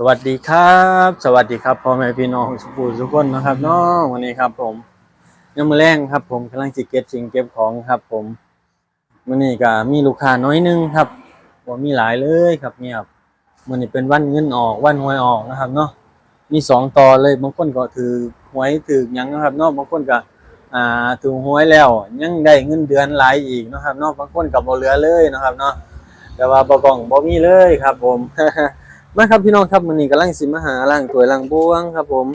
สวัสดีครับ สวัสดีครับพ่อแม่พี่น้องสุภูทุกคนนะครับเน้องวันนี้ครับ ผมยังมือแรงครับ ผมกำลังจิเก็บสิ่งเก็บของครับ ผมวันนี้ก็มีลูกค้าน้อยหนึงครับว่ามีหลายเลยครับเงียบวันนี้เป็นวันเงินออกวันหวยออกนะครับเนาะมีสองต่อเลยบางคนก็ถือหวยถือยังนะครับเนาะบางคนก็อ่าถือหวยแล้ว ยังได้เงินเดือนหลายอีกนะครับเนาะบางคนก็บ่เหลือเลยนะครับเนาะแต่ว่าบ่กองบ่มีเลยครับ ผม มาครับพี่น้องครับมื้อนี้กำลังสิมาหาล้างถ้วล้างบ้วงครับ ผม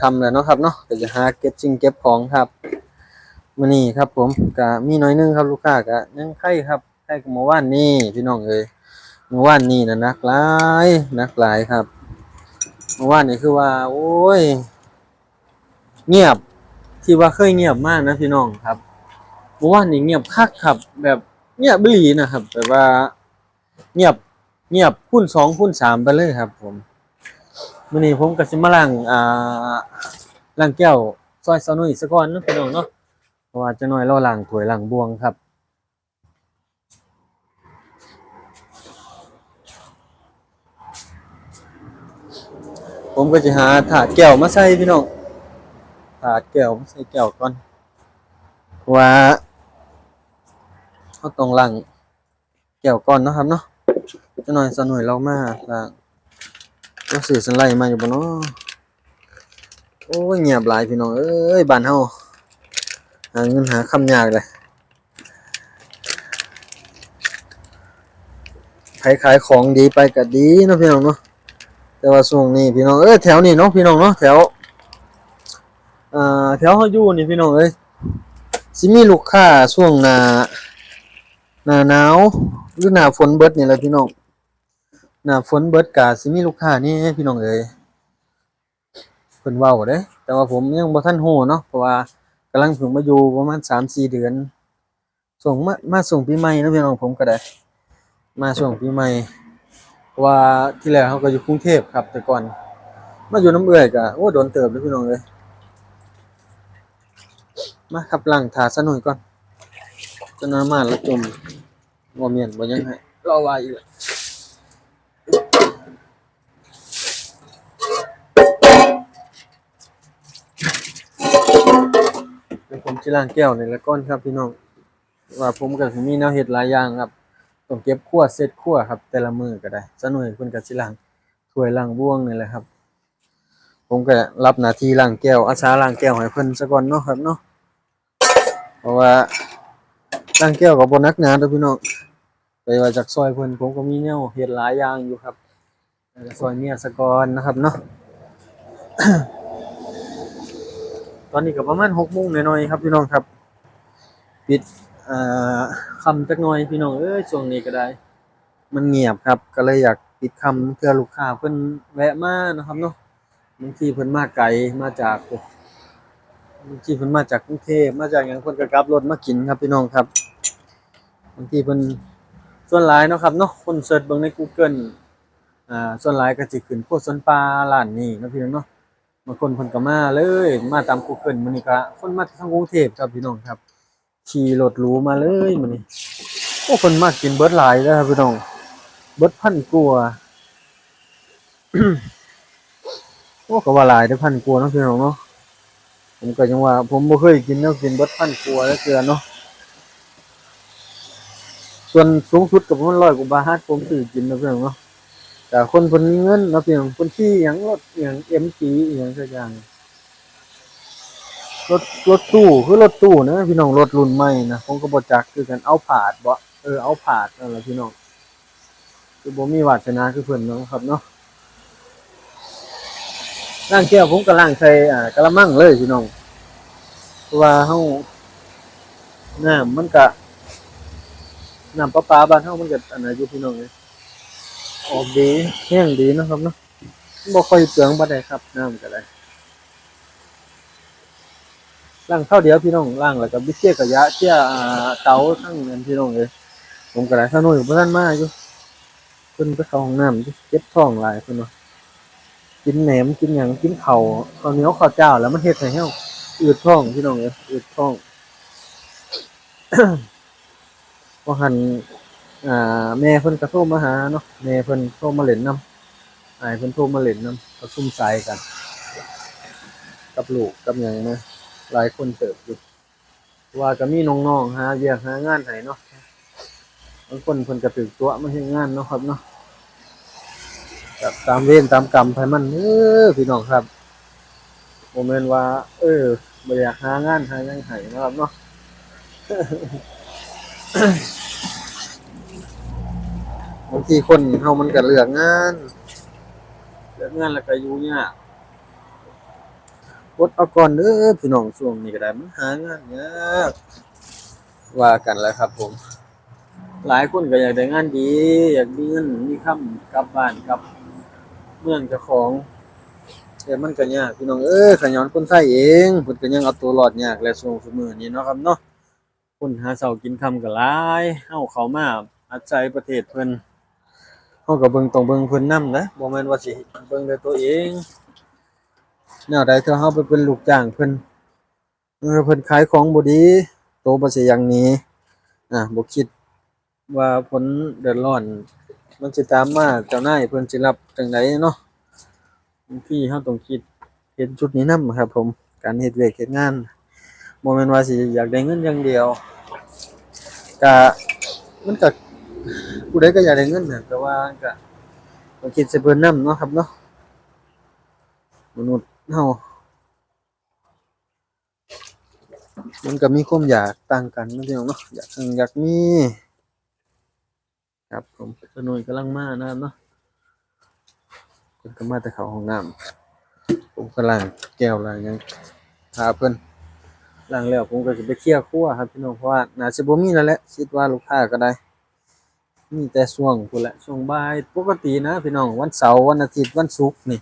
ทำแล้วเนาะครับเนาะก็จะหาเก็บสิ่งเก็บของครับมื้อนี้ครับ ผมก็มีน้อยนึงครับลูกค้าก็ยังไข่ครับไข่กับเมื่อวานนี้พี่น้องเอ้ยเมื่อวานนี้น่ะนักหลายนักหลายครับเมื่อวานนี้คือว่า โอ้ย เงียบที่ว่าเคยเงียบมากนะพี่น้องครับเมื่อวานนี้เงียบคักครับ แบบเงียบบิลีนะครับแบบว่าเงียบ เงียบคูณสองคูณสามไปเลยครับ ผมมื้อนี้ผมก็สิมาล้างอ่าล้างแก้วซอยซานุยซะก่อนเนาะพี่น้องเนาะเพราะว่าจะน้อยเราล้างถวยล้างบวงครับผมก็จะหาถาดแก้วมาใส่พี่น้อง ถาดแก้วมาใส่แก้วก่อนว่าเขาต้องล้างแก้วก่อนนะครับเนาะ จะหน่อยสน่อยเรามาล่างก็สื่อสันไลมาอยู่บ่เนาะโอ้ยเงียบหลายพี่น้องเอ้ยบ้านเฮาหาเงินหาคำยากเลยใครขายของดีไปก็ดีนะพี่น้องเนาะแต่ว่าช่วงนี้พี่น้องเอ้แถวนี้เนาะพี่น้องเนาะแถวอ่าแถวเฮาอยู่นี่พี่น้องเอ้ยสิมีลูกค้าช่วงหน้าหน้าหนาวหรือหน้าฝนเบิดนี่แหละพี่น้อง หน้าฝนเบิดกาสิมีลูกค้านี่พี่น้องเอ้ยเพิ่นเว้าเด้แต่ว่าผมยังบ่ทันฮู้เนาะเพราะว่ากำลังเพิ่งมาอยู่ประมาณ3-4เดือน ส่งมามาส่งปีใหม่นะพี่น้องผมก็ได้ มาช่งปีใหม่ว่าที่แรกเขาก็อยู่กรุงเทพครับ แต่ก่อน มาอยู่น้ำเอื่อยก็โอ้โดนเติบเลยพี่น้องเอ้ยมาครับล้างถาซะหน่ยก่อนจนน้ำมาแล้วจมบ่เมียนบ่ยังให้รอว่าอีกแล้ว เดี๋ยวผมสิล้างแก้วนี่ละก่อนครับพี่น้องว่าผมก็สิมีแนวเฮ็ดหลายอย่างครับต้องเก็บครัวเซตครัวครับ แต่ละมือก็ได้ซะหน่อยเพิ่นก็สิล้างถ้วยล้างบ่วงนี่แหละครับ ผมก็รับหน้าที่ล้างแก้วอาสาล้างแก้วให้เพิ่นซะก่อนเนาะครับเนาะเพราะว่าล้างแก้วก็บ่นักหนาเด้อพี่น้องไปว่าจากซอยเพิ่นผมก็มีแนวเฮ็ดหลายอย่างอยู่ครับซอยเมียซะก่อนนะครับเนาะ ตอนนี้ก็ประมาณ6โมงหน่อยๆครับพี่น้องครับ ปิดคำจักหน่อยพี่น้องเอ้ยช่วงนี้ก็ได้ มันเงียบครับ ก็เลยอยากปิดคำเพื่อลูกค้าเพิ่นแวะมานะครับเนาะบางทีเพิ่นมาไกลมาจากบางทีเพิ่นมาจากกรุงเทพมาจากหยังเพิ่นก็กลับรถมากินครับพี่น้องครับบางทีเพิ่นส่วนหลายเนาะครับเนาะคนเสิร์ชเบิ่งใน Google อ่าส่วนหลายก็สิขึ้นโพวกสวนปลาร้านนี้นะพี่น้องเนาะ บางคนเพิ่นก็มาเลย มาตาม Google มื้อนี้ก็คนมาทางกรุงเทพครับพี่น้องครับ ขี่รถหรูมาเลยมื้อนี้โอ้คนมากินเบิดหลายแล้วครับพี่น้องเบิดพันกว่าโอ้ก็ว่าหลายได้พันกว่าเนาะพี่น้องเนาะผมก็ยังว่า ผมบ่เคยกินแนวกินเบิดพันกว่าแล้วเทื่อเนาะส่วนสูงสุดก็ประมาณ100กว่าบาทผมซื้อกินนาะพี่น้องเนาะ แต่คนคนมีเงินเนาะเพียงคนที่หยังรถอย่างเอ็มจีอย่างสักอย่างรถรถตู้คือรถตู้นะพี่น้องรถรุ่นใหม่นะผมก็บ่จักคือกันเอาผาดบ่เออเอาผาดนั่นแหละพี่น้องคือบ่มีวาสนาคือเพิ่อนเนาะครับเนาะล้างแก้วผมก็ล้างใส่อ่ากะละมังเลยพี่น้องเพราะว่าเฮาน้ำมันก็น้ำประปาบ้านเฮามันก็อันนั้นอยู่พี่น้องเอ้ย ออกดีแห้งดีนะครับเนาะบ่ค่อยเปลืองบ่ได้ครับน้ำก็ได้ล้างข้าวเดียวพี่น้องล้างแล้วก็บิเชี่ยกระยะเชี่ยเตาทั้งนั้นพี่น้องเลยผมก็ได้ข้าวน้อยบ่ทันมาอยู่เพิ่นไปเข้าห้องน้ำเจ็บท้องหลายเพิ่นว่ากินแหนมกินหยังกินเข้าข้าวเหนียวข้าวเจ้าแล้วมันเฮ็ดให้เฮาอืดท้องพี่น้องเอ้ยอืดท้องบ่หัน อ่าแม่เพิ่นก็โทรมาหาเนาะแม่เพิ่นโทรมาเล่นนํอหายเพิ่นโทรมาเล่นนำก็ซุ่มใสายกัน กับลูกกับหยังนะหลายคนเติบอยู่ว่าก็มีน้องๆหาเวียกหางานให้เนาะบางคนเพิ่นก็ตึกตัวมาเฮ็ดงานเนาะครับเนาะตามเวรตามกรรมไปมันเออพี่น้องครับบ่แม่นว่า เออบ่อยากหางานหาหยังให้นะครับเนาะ บางทีคนเฮามันก็เลือกงานเลือกงานแล้วก็อยู่ยากกดเอาก่อนเด้อพี่น้องช่วงนี้ก็ได้มันหางานยากว่ากันแล้วครับ ผม หลายคนก็อยากได้งานดี อยากมีเงินมีค่ำกลับบ้านกลับ เมืองเจ้าของแต่มันก็ยากพี่น้องเอ้ยขย้อนคนไทยเองเพิ่นก็ยังเอาตัวรอดยากและช่งซุมื้อนี้เนาะครับเนาะคนหาเช้ากินคำก็หลายเฮาเข้ามาอาศัยประเทศเพิ่น เฮาก็เบิ่งต้องเบิ่งเพิ่นนำนะบ่แม่นว่าสิเบิ่งแต่ตัวเองแนวใดถ้าเฮาไปเป็นลูกจ้างเพิ่นเออเพิ่นขายของบ่ดีโตบ่สิอย่างนี้อะบ่คิดว่าผลเดือดร้อน มันสิตามมาเจ้านายเพิ่นสิรับจังไดเนาะบางทีเฮาต้องคิดเห็นจุดนี้นำครับ ผมการเฮ็ดเวียกเฮ็ดงานบ่แม่นว่าสิอยากได้เงินอย่างเดียวก็มันก็ ผู้ใดก็อยากได้เงินน่ะแต่ว่าก็ต้องคิดใส่เพิ่นนำเนาะครับเนาะมนุษย์เฮามันก็มีความอยากต่างกันนาะพี่น้องเนาะอยากอยากมีครับผมสนุยกำลังมานะครับเนาะเพิ่นก็มาแต่เขาห้องน้ำผมก็ล้างแก้วล้างยังหาเพิ่นล้างแล้วผมก็สิไปเคลียร์ครัวครับพี่น้องเพราะว่าน่าสิบ่มีแล้วแหละคิดว่าลูกค้าก็ได้ มีแต่ช่วงพุ่นแหละช่วงบ่ายปกตินะ พี่น้องวันเสาร์วันอาทิตย์วันศุกร์นี่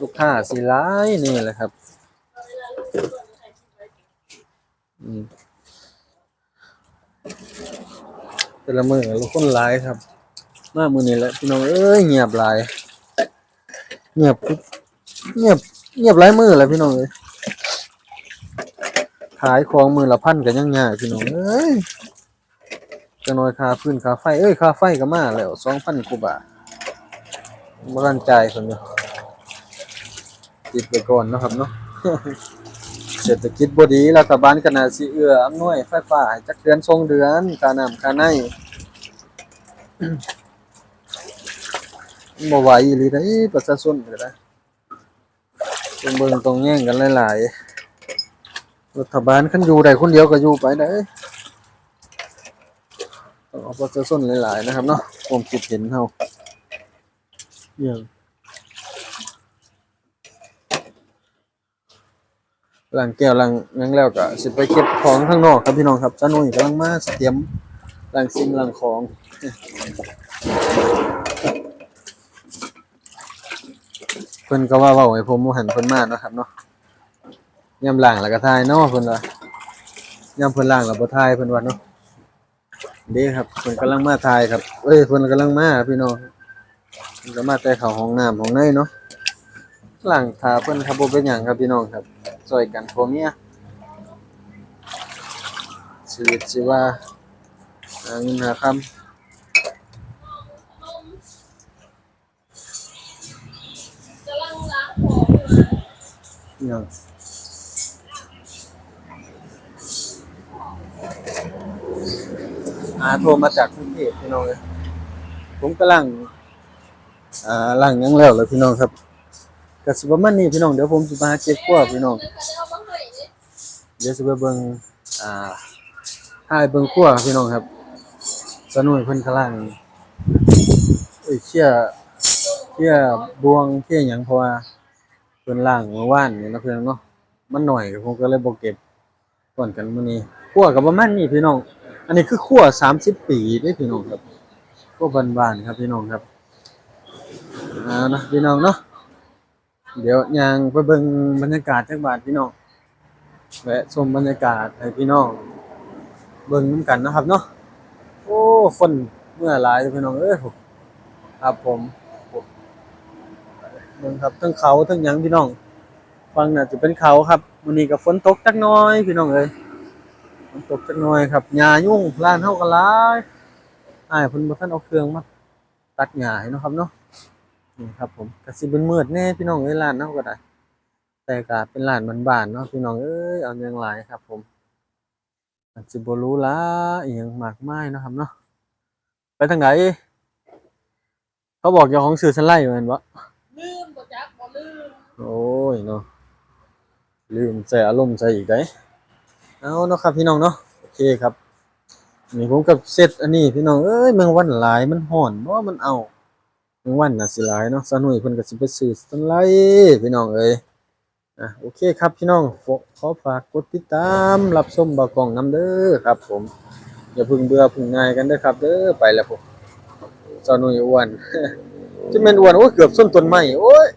ลูกค้าสิหลายนี่แหละครับอืมแต่ละมือลูกคนหลายครับ มามือนี้แหละพี่น้องเอ้ยเงียบหลายเงียบเงียบเงียบหลายมือแหละพี่น้องเอ้ยขายของมือละพันก็ยังยากพี่น้องเอ้ย จังน้อยค่าพื้นค่าไฟ เอ้ยค่าไฟก็มาแล้วสองพันกว่าบาทบ่ทันใจ่ายเพิ่นอยู่ติดไปก่อนนะครับเนาะเศรษฐกิจบดีรัฐบาลก็น่าสิเอื้ออำนวยไฟฟ้าให้จักเดือนสองเดือนค่าน้ำค่าในบ่ไหวอีหลีเด้ประชาชนก็ได้ต้องเบิ่งต้องแย่งกันหลายๆรัฐบาลคันอยู่ได้คนเดียวก็อยู่ไปเด้ เอาประชาชนหลายๆนะครับเนาะผมคิดเห็นเฮาอย่างหลังแก้วหลังหยังแล้วก็สิไปเก็บของข้างนอกครับพี่น้องครับจ้าหนุ่ยกำลังมาเตรียมหลังสิ่งหลังของเพิ่นก็ว่าเว้าให้ผมหันเพิ่นมาเนาะครับเนาะยามล้างแล้วก็ทายเนาะเพิ่นว่ายามเพิ่นล้างแล้วบ่ทายเพิ่นว่าเนาะ เด้ครับเพิ่นกำลังมาทายครับ เอ้ยเพิ่นกำลังมาพี่น้องเพิ่นก็มาแต่เขาห้องน้ำห้องในเนาะหลังทาเพิ่นครับบ่เป็นหยังครับพี่น้องครับช่วยกันผัวเมียชีวิตสิว่าหาเงินหาคำพี่น้องอาโทรมาจากกรุงเทพพี่น้องเลยผมกำลังอ่าล่างยังแล้วเลยพี่น้องครับก็สิประมาณนี้พี่น้องเดี๋ยวผมสิมาเก็บกวาพี่น้อง เดี๋ยวสิไปเบิ่งอ่าให้เบิ่งครัวพี่น้องครับสนุยเพิ่นกำลังเอ้ยเชี่ยเชี่ยบวงเชี่ยหยังเพราะว่าเพิ่นล้างเมื่อวานนี่นาะพี่องเนาะมันหน่อยผมก็เลยบ่เก็บก่อนกันมื้อนี้ครัวก็ประมาณนี้พี่น้อง อันนี้คือครัว30ปีด้พี่น้องครับครัวบานๆครับพี่น้องครับอ่านะพี่น้องเนาะเดี๋ยวย่างไปเบิ่งบรรยากาศจักบาทพี่น้องแวะชมบรรยากาศให้พี่น้องเบิ่งนํกันนะครับเนาะโอ้คนเมื่อหลายพี่น้องเอ้ยครับผมเบิ่งครับทั้งเขาทั้งยังพี่น้อง ฟังน่าจะเป็นเขาครับมื้อนี้ก็ฝนตกจักน่อยพี่น้องเอ้ย ฝนตกจักหน่อยครับหญ้ายุ่งร้านเฮาก็หลายอ้ายเพิ่นบ่ทันเอาเครื่องมาตัดหญ้าให้เนาะครับเนาะนี่ครับผมกระสิบมืดๆแน่พี่น้องเอ้ยร้านเนาะก็ได้ แต่ก็เป็นร้านบ้านๆเนาะพี่น้องเอ้ยเอาเรื่องหลายครับผมอาจจะบ่รู้ละอีหยังมากมายเนาะครับเนาะไปทางไหนเขาบอกเจ้าของสื่อสไลด์แม่นบ่ลืมบ่จักบ่ลืม โอ้ยเนาะลืมใส่อารมณ์ใส่อีกได้ เอาเนาะครับพี่น้องเนาะโอเคครับนี่ผมกับเซตอันนี้พี่น้องเอ้ยแมงวันหลายมันห่อนบ่มันเอาแมงวันน่ะสิหลายเนาะซะหน่อยเพิ่นก็สิไปซื้อสไลด์พี่น้องเอ้ยอะโอเคครับพี่น้องขอฝากกดติดตามรับชมบากล้องนํเด้อครับ ผมอย่าพึ่งเบื่อพึ่งง่ายกันเด้อครับ เด้อไปแล้วผมซะหน่อยอ้วนจะแม่นอ้วนโอ้ยเกือบส้นต้นไม้โอ้ย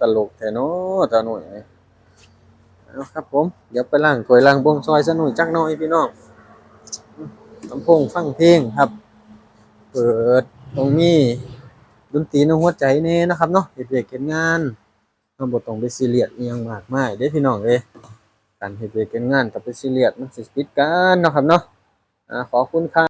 ตลกแท้เนาะตาหน่อย เอาครับผม เดี๋ยวไปล้างถ้วยล้างบงซอยซะหน่อยจักหน่อยพี่น้องลำโพงฟังเพลงครับ เปิดตรงนี้ดนตรีในหัวใจแน่นะครับเนาะเฮ็ดเวียกเฮ็ดงานเราบ่ต้องไปซีเรียสอียังมากมายเด้พี่น้องเอ้ยการเฮ็ดเกเฮ็ดงานกับไปซีเรียสมันสิผิดกันนะครับเนาะขอคุณครับ